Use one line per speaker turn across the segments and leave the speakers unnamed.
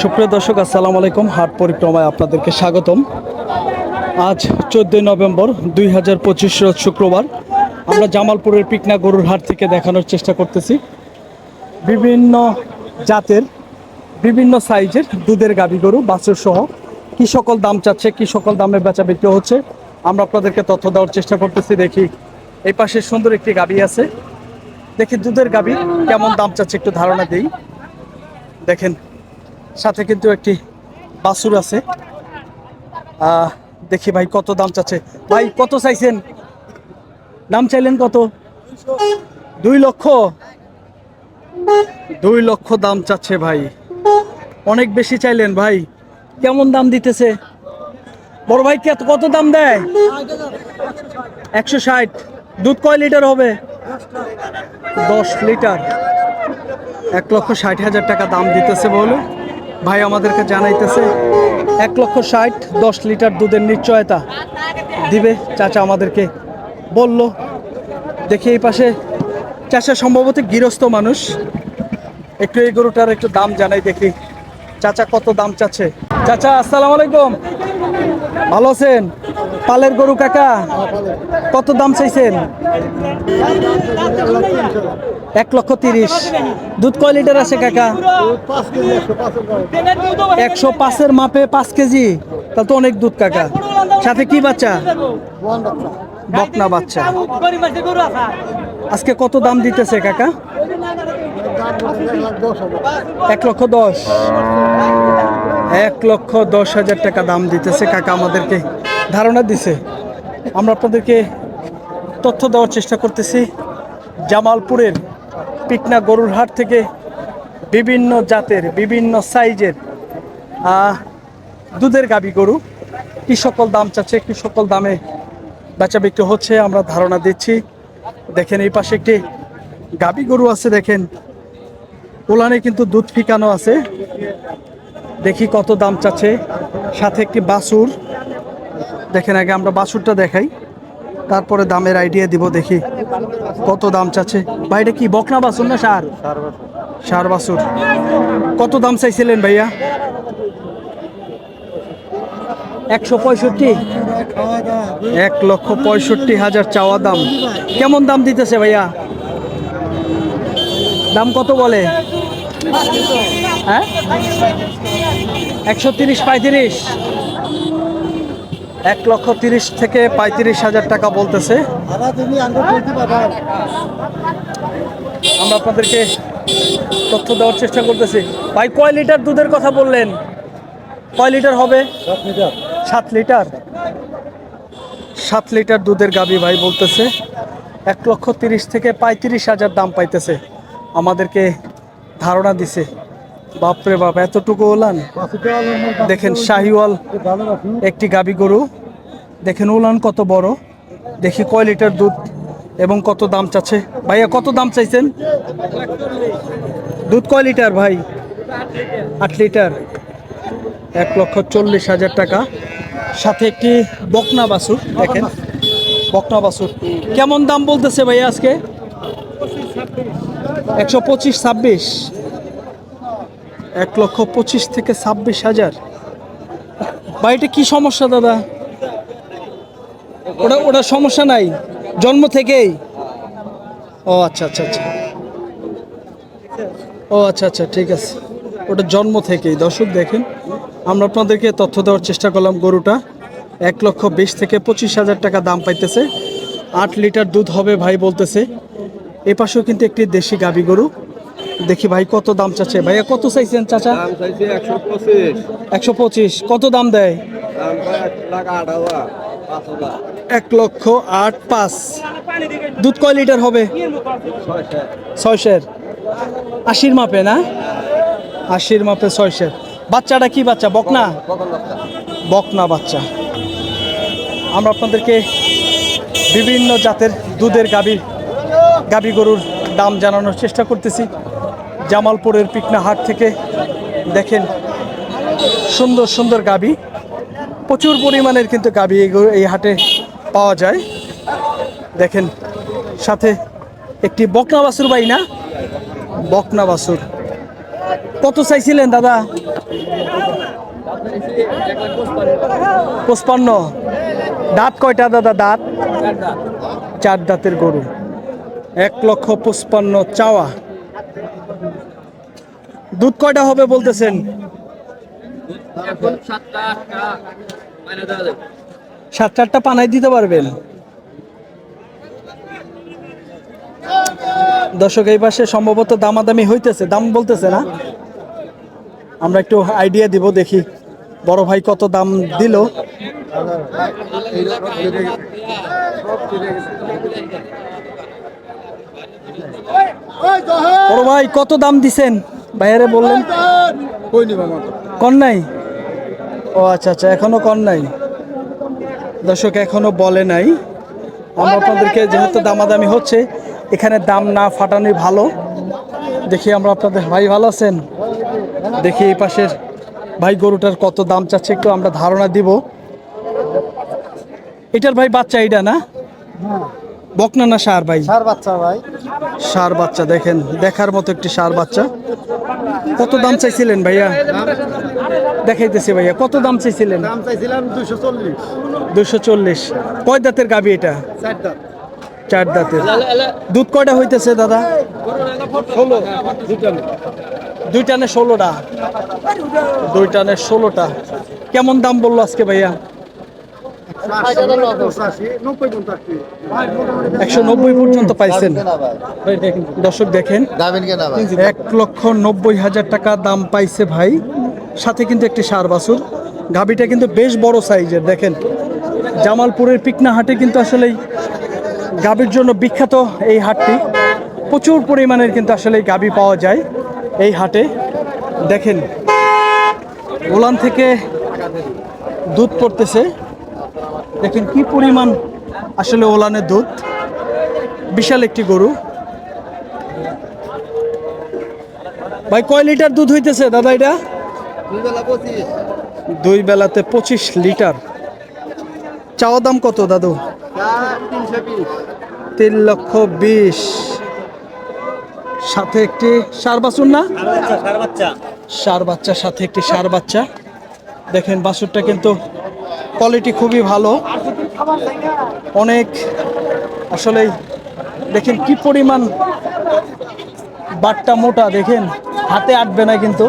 সুপ্রিয় দর্শক, আসসালামু আলাইকুম। হাট পরিক্রমায় আপনাদেরকে স্বাগতম। আজ চোদ্দোই নভেম্বর দুই হাজার পঁচিশ শুক্রবার। আমরা জামালপুরের পিকনা গরুর হাট থেকে দেখানোর চেষ্টা করতেছি। বিভিন্ন জাতের, বিভিন্ন সাইজের দুধের গাভী গরু, বাছুর সহ। কি সকল দাম চাচ্ছে, কি সকল দামে বেচা বিক্রি হচ্ছে, আমরা আপনাদেরকে তথ্য দেওয়ার চেষ্টা করতেছি। দেখি, এই পাশে সুন্দর একটি গাভী আছে। দেখি দুধের গাভী কেমন দাম চাচ্ছে, একটু ধারণা দিই। দেখেন সাথে কিন্তু একটি বাসুর আছে। দেখি ভাই কত দাম চাচ্ছে। ভাই, কত চাইছেন? দাম চাইলেন কত? দুই লক্ষ। দুই লক্ষ দাম চাচ্ছে ভাই। অনেক বেশি চাইলেন ভাই। কেমন দাম দিতেছে? বড় ভাই কত কত দাম দেয়? একশো ষাট। দুধ কয় লিটার হবে? দশ লিটার। এক লক্ষ ষাট হাজার টাকা দাম দিতেছে বলে ভাই আমাদেরকে জানাইতেছে, এক লক্ষ ষাট, দশ লিটার দুধের নিশ্চয়তা দিবে। চাচা আমাদেরকে বলল, দেখি এই পাশে। চাচা সম্ভবত গৃহস্থ মানুষ। একটু এই গরুটার একটু দাম জানাই দেখি। চাচা কত দাম চাচ্ছে? চাচা, আসসালামু আলাইকুম। ভালো আছেন? পালের গরু কাকা, কত দাম চাইছেন? এক লক্ষ তিরিশ। দুধ কয় লিটার আছে কাকা? একশো পাঁচের মাপে পাঁচ কেজি। তাহলে তো অনেক দুধ কাকা। সাথে কি বাচ্চা? বকনা বাচ্চা। আজকে কত দাম দিতেছে কাকা? এক লক্ষ দশ। এক লক্ষ দশ হাজার টাকা দাম দিতেছে কাকা আমাদেরকে। ধারণা দিছে। আমরা আপনাদেরকে তথ্য দেওয়ার চেষ্টা করতেছি। জামালপুরের পিকনা গরুর হাট থেকে বিভিন্ন জাতের, বিভিন্ন সাইজের দুধের গাবি গরু। কি সকল দাম চাচ্ছে, কি সকল দামে বেচা বিক্রি হচ্ছে, আমরা ধারণা দিচ্ছি। দেখেন এই পাশে একটি গাবি গরু আছে, দেখেন। ওলানে কিন্তু দুধ ফিকানো আছে। দেখি কত দাম চাচ্ছে। সাথে একটি বাসুর। দেখেন আগে আমরা বাসুরটা দেখাই। তারপরে দামের আইডিয়া দিব, দেখি কত দাম চাচ্ছে। ভাই, এটা কি বকনা বাসুর না সার? সার বাসুর। কত দাম চাইছিলেন ভাইয়া? একশো পঁয়ষট্টি? এক লক্ষ পঁয়ষট্টি হাজার চাওয়া দাম। কেমন দাম দিতেছে ভাইয়া? দাম কত বলে? হ্যাঁ? একশো তিরিশ পঁয়ত্রিশ। এক লক্ষ তিরিশ থেকে পঁয়ত্রিশ হাজার টাকা বলতেছে। আমরা আপনাদেরকে তথ্য দেওয়ার চেষ্টা করতেছি। ভাই, কয় লিটার দুধের কথা বললেন? কয় লিটার হবে? সাত লিটার। সাত লিটার দুধের গাবি ভাই বলতেছে, এক লক্ষ তিরিশ থেকে পঁয়ত্রিশ হাজার দাম পাইতেছে। আমাদেরকে ধারণা দিছে। বাপরে বাপ, এতটুকু ওলান? দেখেন শাহিওয়াল একটি গাবি গরু। দেখেন উলান কত বড়। দেখি কয় লিটার দুধ এবং কত দাম চাচ্ছে। ভাইয়া, কত দাম চাইছেন? দুধ কয় লিটার ভাই? আট লিটার। এক লক্ষ চল্লিশ হাজার টাকা। সাথে একটি বকনা বাছুর, দেখেন। বকনা বাছুর। কেমন দাম বলতেছে ভাইয়া আজকে? একশো পঁচিশ, ছাব্বিশ। এক লক্ষ পঁচিশ থেকে ছাব্বিশ হাজার। বাড়িটা কি সমস্যা, দাদা? ওটা ওটা সমস্যা নাই। জন্ম থেকেই। ও আচ্ছা আচ্ছা আচ্ছা। ও আচ্ছা আচ্ছা ঠিক আছে। ওটা জন্ম থেকেই। দর্শক, দেখেন, আমরা আপনাদেরকে তথ্য দেওয়ার চেষ্টা করলাম গরুটা। এক লক্ষ বিশ থেকে পঁচিশ হাজার টাকা দাম পাইতেছে। আট লিটার দুধ হবে, ভাই, বলতেছে। এ পাশেও কিন্তু একটি দেশি গাবি গরু। দেখি ভাই কত দাম চাচ্ছে? ভাইয়া কত চাইছেন চাচা?
একশো পঁচিশ।
কত দাম দেয়?
এক
লক্ষ আট পাঁচ। দুধ কয় লিটার হবে?
ছয়শো
ছয়শের। আশির মাপে না? আশির মাপে ছয়শের। বাচ্চাটা কি বাচ্চা? বকনা? বকনা বাচ্চা। আমরা আপনাদেরকে বিভিন্ন জাতের দুধের গাবি গাবি গরুর দাম জানানোর চেষ্টা করতেছি। জামালপুরের পিকনা হাট থেকে দেখেন সুন্দর সুন্দর গাবি। প্রচুর পরিমাণের কিন্তু গাবি এই হাটে পাওয়া যায়। দেখেন, সাথে একটি বকনা বাছুর বাই না? বকনা বাছুর। কত চাইছিলেন দাদা? পঁচপান্ন। দাঁত কয়টা দাদা, দাঁত? চার দাঁতের গরু। এক লক্ষ পঁচপান্ন চাওয়া। দুধ কয়টা হবে বলতেছেন? সাত চারটা পানায় দিতে পারবেন। দর্শক এই পাশে সম্ভবত দামাদামি হইতেছে দাম বলতেছে না। আমরা একটু আইডিয়া দিব দেখি বড় ভাই কত দাম দিল। বড় ভাই কত দাম দিছেন? বাইরে বললেন। কন নাই? ও আচ্ছা আচ্ছা এখনও কন নাই? দর্শক এখনও বলে নাই। আমরা আপনাদেরকে যেহেতু দামাদামি হচ্ছে এখানে দাম না ফাটানোই ভালো। দেখি আমরা আপনাদের ভাই ভালো আছেন? দেখি এই পাশের ভাই গরুটার কত দাম চাচ্ছে একটু আমরা ধারণা দিব। এটার ভাই বাচ্চা এইটা না? বকনা না সার ভাই?
সার বাচ্চা ভাই।
সার বাচ্চা দেখেন দেখার মতো একটি সার বাচ্চা। কত দাম চাইছিলেন ভাইয়া? দেখাইতেছি ভাইয়া কত দাম চাইছিলেন?
দাম চাইছিলাম দুশো চল্লিশ।
দুশো চল্লিশ। কয় দাঁতের গাবি এটা? চার দাঁতের। দুধ কয়টা হইতেছে দাদা?
ষোলো। দুটা
দুই টানে ষোলোটা? দুই টানে ষোলোটা। কেমন দাম বলল আজকে ভাইয়া? একশো নব্বই পর্যন্ত পাইছেন। দর্শক দেখেন এক লক্ষ নব্বই হাজার টাকা দাম পাইছে ভাই। সাথে কিন্তু একটি সার বাছুর। গাবিটা কিন্তু বেশ বড় সাইজের দেখেন। জামালপুরের পিকনা হাটে কিন্তু আসলেই গাবির জন্য বিখ্যাত এই হাটটি। প্রচুর পরিমাণের কিন্তু আসলে গাবি পাওয়া যায় এই হাটে। দেখেন ওলান থেকে দুধ পড়তেছে। দেখেন কি পরিমাণ আসলে ওলানের দুধ। বিশাল একটি গরু। ভাই কয় লিটার দুধ হইতেছে দাদা এটা?
দুই
বেলাতে পঁচিশ লিটার। চাওয়া দাম কত দাদু? তিন লক্ষ বিশ। সাথে একটি সার বাছুর না?
সার বাচ্চা
সাথে একটি সার বাচ্চা। দেখেন বাছুরটা কিন্তু কোয়ালিটি খুবই ভালো। অনেক আসলেই দেখেন কি পরিমাণ বাটটা মোটা দেখেন। হাতে আটবে না কিন্তু।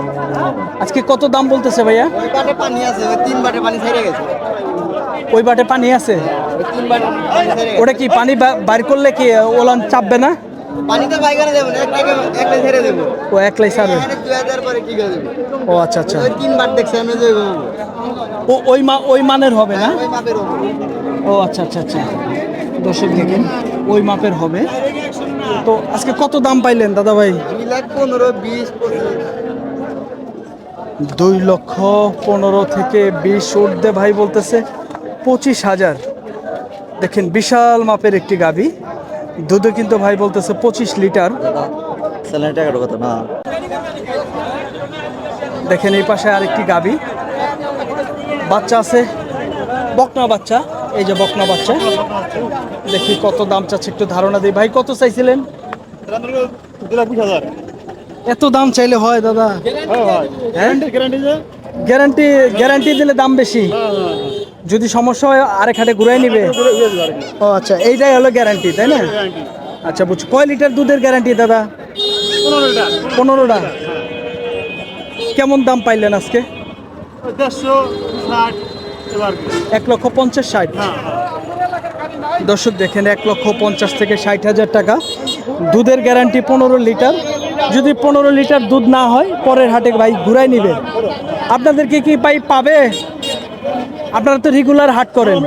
আজকে কত দাম বলতেছে ভাইয়া?
ওই বাটে পানি আছে ওই তিন বাটে পানি ছেড়ে গেছে।
ওই বাটে পানি আছে? ওটা কি পানি বাইর করলে কি ওলান চাপবে না?
পানিতে বাইকারে দেবো না একটাকে একটা ছেড়ে দেবো।
ও একলাই সারবে
দুই হাজার পরে কি করে দেবো?
ও আচ্ছা আচ্ছা।
ওই তিন দেখছি আমি যে
ও ওই মা ওই মানের হবে না?
ওই মাপের ওপর।
ও আচ্ছা আচ্ছা আচ্ছা। দর্শক দেখেন ওই মাপের হবে। তো আজকে কত দাম পাইলেন দাদা ভাই?
দুই লাখ পনেরো বিশ
দুই লক্ষ পনেরো থেকে বিশ ঊর্ধ্বে ভাই বলতেছে পঁচিশ হাজার। দেখেন বিশাল মাপের একটি গাবি। দুধে কিন্তু ভাই বলতেছে পঁচিশ লিটার।
না।
দেখেন এই পাশে আরেকটি গাবি। বাচ্চা আছে বকনা বাচ্চা এই যে বকনা বাচ্চা। দেখি কত দাম চাচ্ছে একটু ধারণা দিই। ভাই কত চাইছিলেন? এত দাম চাইলে হয় দাদা। হ্যাঁ গ্যারান্টি গ্যারান্টি দিলে দাম বেশি। যদি সমস্যা হয় আরেক হাটে ঘুরাই নিবে। ও আচ্ছা এইটাই হলো গ্যারান্টি তাই না? আচ্ছা বুঝছি কয় লিটার দুধের গ্যারান্টি দাদা? পনেরোটা। কেমন দাম পাইলেন আজকে? এক লক্ষ পঞ্চাশ ষাট। দর্শক দেখেন এক লক্ষ পঞ্চাশ থেকে ষাট হাজার টাকা। দুধের গ্যারান্টি পনেরো লিটার। যদি পনেরো লিটার দুধ না হয় পরের হাটে ভাই ঘুরাই নিবে। আপনাদেরকে কি পাই পাবে? আপনারা তো রেগুলার হাট করেন।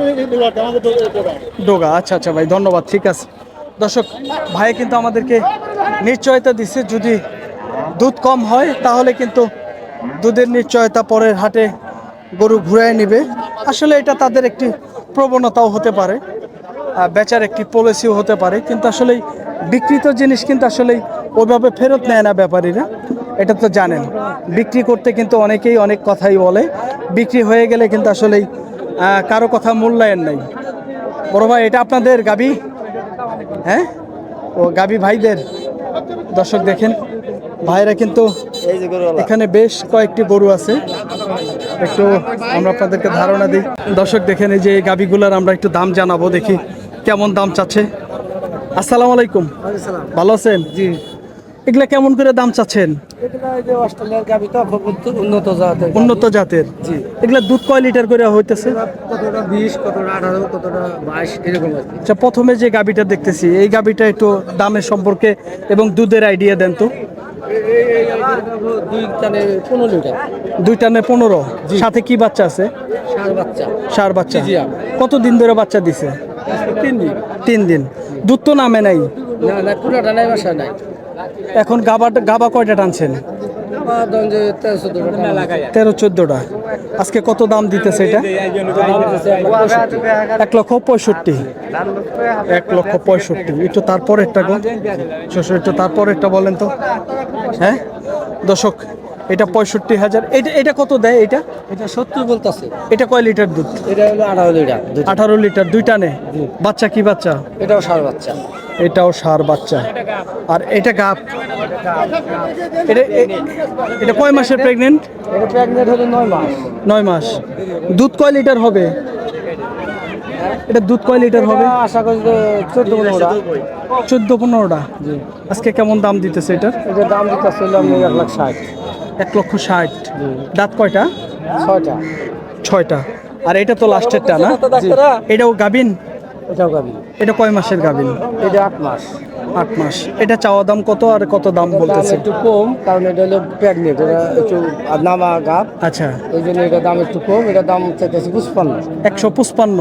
ডোগা আচ্ছা আচ্ছা ভাই ধন্যবাদ ঠিক আছে। দর্শক ভাই কিন্তু আমাদেরকে নিশ্চয়তা দিচ্ছে যদি দুধ কম হয় তাহলে কিন্তু দুধের নিশ্চয়তা পরের হাটে গরু ঘুরায় নেবে। আসলে এটা তাদের একটি প্রবণতাও হতে পারে বেচার একটি পলিসিও হতে পারে কিন্তু আসলে বিকৃত জিনিস কিন্তু আসলে ওইভাবে ফেরত নেয় না ব্যাপারীরা। এটা তো জানেন বিক্রি করতে কিন্তু অনেকেই অনেক কথাই বলে। বিক্রি হয়ে গেলে কিন্তু আসলেই কারও কথা মূল্যায়ন নাই। বড় ভাই এটা আপনাদের গাবি? হ্যাঁ? ও গাবি ভাইদের? দর্শক দেখেন ভাইরা কিন্তু এখানে বেশ কয়েকটি গরু আছে। একটু আমরা আপনাদেরকে ধারণা দিই। দর্শক দেখেন এই যে গাবিগুলার আমরা একটু দাম জানাব দেখি কেমন দাম চাচ্ছে। আসসালামু আলাইকুম। ভালো আছেন? জি। এগুলা কেমন করে দাম চাচ্ছেন?
অস্ট্রেলিয়ার গাবি তো উন্নত জাতের
উন্নত জাতের।
জি।
এগুলা দুধ কয় লিটার করে হইতেছে?
কতটা বিশ কতটা আঠারো কতটা বাইশ এরকম
আচ্ছা প্রথমে যে গাবিটা দেখতেছি এই গাবিটা একটু দামের সম্পর্কে এবং দুধের আইডিয়া দেন তো।
দুই টানে পনেরো
সাথে কি বাচ্চা আছে?
সার বাচ্চা।
কত দিন ধরে বাচ্চা দিছে?
তিন দিন।
তিন দিন। দুধ তো নামে নাই।
না না পুরাটা নাই বাসা নাই।
এখন গাবা গাবা কয়টা টানছেন?
তেরো চোদ্দটা।
আজকে কত দাম দিতেছে এটা? এক লক্ষ পঁয়ষট্টি। এক লক্ষ পঁয়ষট্টি। একটু তারপরেরটা গো। একটু তারপরেরটা বলেন তো। হ্যাঁ? দশক এটা পঁয়ষট্টি হাজার। এটা এটা কত দেয় এটা?
এটা সত্তর বলতেছে।
এটা কয় লিটার দুধ?
এটা হলো আঠারো লিটার
আঠারো লিটার। দুইটা নে। বাচ্চা কি বাচ্চা?
এটাও সার বাচ্চা।
এটাও সার বাচ্চা। আর এটা গাপ এটা এটা কয় মাসের প্রেগনেন্ট
এটা প্রেগনেন্ট হলো নয় মাস।
নয় মাস। দুধ কয় লিটার হবে? এটা দুধ কয় লিটার হবে?
আশা করি চোদ্দ পনেরোটা।
চোদ্দ পনেরোটা? আজকে কেমন দাম দিতেছে এটার?
এটা দাম দিতে আমি এক লাখ ষাট।
এক লক্ষ ষাট। দাঁত কয়টা?
ছয়টা।
ছয়টা। আর এটা তো লাস্টেরটা না? এটাও গাবিন?
এটাও গাবি
এটা কয় মাসের গাবিন
এটা আট মাস।
আট মাস। এটা চাওয়া দাম কত আর কত দাম বলতেছে?
একটু কম কারণ এটা হলো প্রেগনেন্ট এটা একটু নামা গাপ
আচ্ছা।
এই জন্য এটা দাম একটু কম এটা দাম চাইতেছে পুষ্পান্ন
একশো পঁচপান্ন?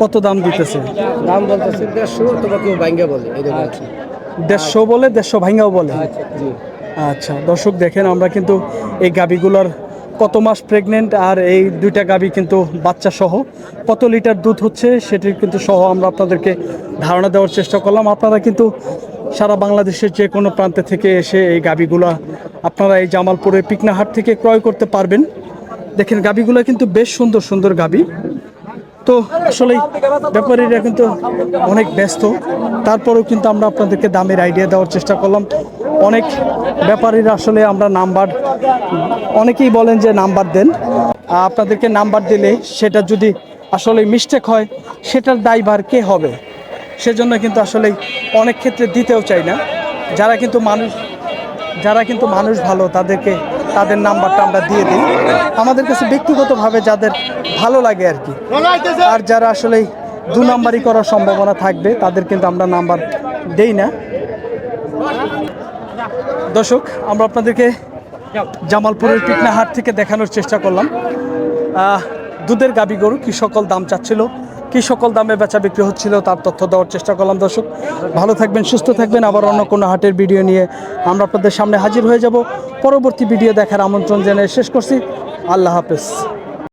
কত দাম দিতেছে?
দাম বলতেছে দেড়শো তোমরা কেউ ভাঙ্গে বলে এই দেখো
দেড়শো বলে দেড়শো ভাঙ্গাও বলে? আচ্ছা দর্শক দেখেন আমরা কিন্তু এই গাবিগুলোর কত মাস প্রেগনেন্ট আর এই দুইটা গাবি কিন্তু বাচ্চা সহ। কত লিটার দুধ হচ্ছে সেটির কিন্তু সহ আমরা আপনাদেরকে ধারণা দেওয়ার চেষ্টা করলাম। আপনারা কিন্তু সারা বাংলাদেশের যে কোনো প্রান্তে থেকে এসে এই গাবিগুলা আপনারা এই জামালপুরের পিকনাহাট থেকে ক্রয় করতে পারবেন। দেখেন গাবিগুলো কিন্তু বেশ সুন্দর সুন্দর গাবি। তো আসলে ব্যাপারীরা কিন্তু অনেক ব্যস্ত। তারপরেও কিন্তু আমরা আপনাদেরকে দামের আইডিয়া দেওয়ার চেষ্টা করলাম। অনেক ব্যাপারীরা আসলে আমরা নাম্বার, অনেকেই বলেন যে নাম্বার দেন। আপনাদেরকে নাম্বার দিলে সেটা যদি আসলে মিস্টেক হয়, সেটার দায়ভার কে হবে? সেজন্য কিন্তু আসলে অনেক ক্ষেত্রে দিতেও চাই না। যারা কিন্তু মানুষ, যারা কিন্তু মানুষ ভালো, তাদেরকে তাদের নাম্বারটা আমরা দিয়ে দিই। আমাদের কাছে ব্যক্তিগতভাবে যাদের ভালো লাগে আর কি, আর যারা আসলে দু নাম্বারই করার সম্ভাবনা থাকবে, তাদের কিন্তু আমরা নাম্বার দেই না। দর্শক, আমরা আপনাদেরকে জামালপুরের পিকনাহাট থেকে দেখানোর চেষ্টা করলাম। দুধের গাবি গরু কী সকল দাম চাচ্ছিল? কী সকল দামে বেচা বিক্রি হচ্ছিল তার তথ্য দেওয়ার চেষ্টা করলাম, দর্শক। ভালো থাকবেন, সুস্থ থাকবেন। আবার অন্য কোনো হাটের ভিডিও নিয়ে আমরা আপনাদের সামনে হাজির হয়ে যাব। পরবর্তী ভিডিও দেখার আমন্ত্রণ জানিয়ে শেষ করছি। আল্লাহ হাফেজ।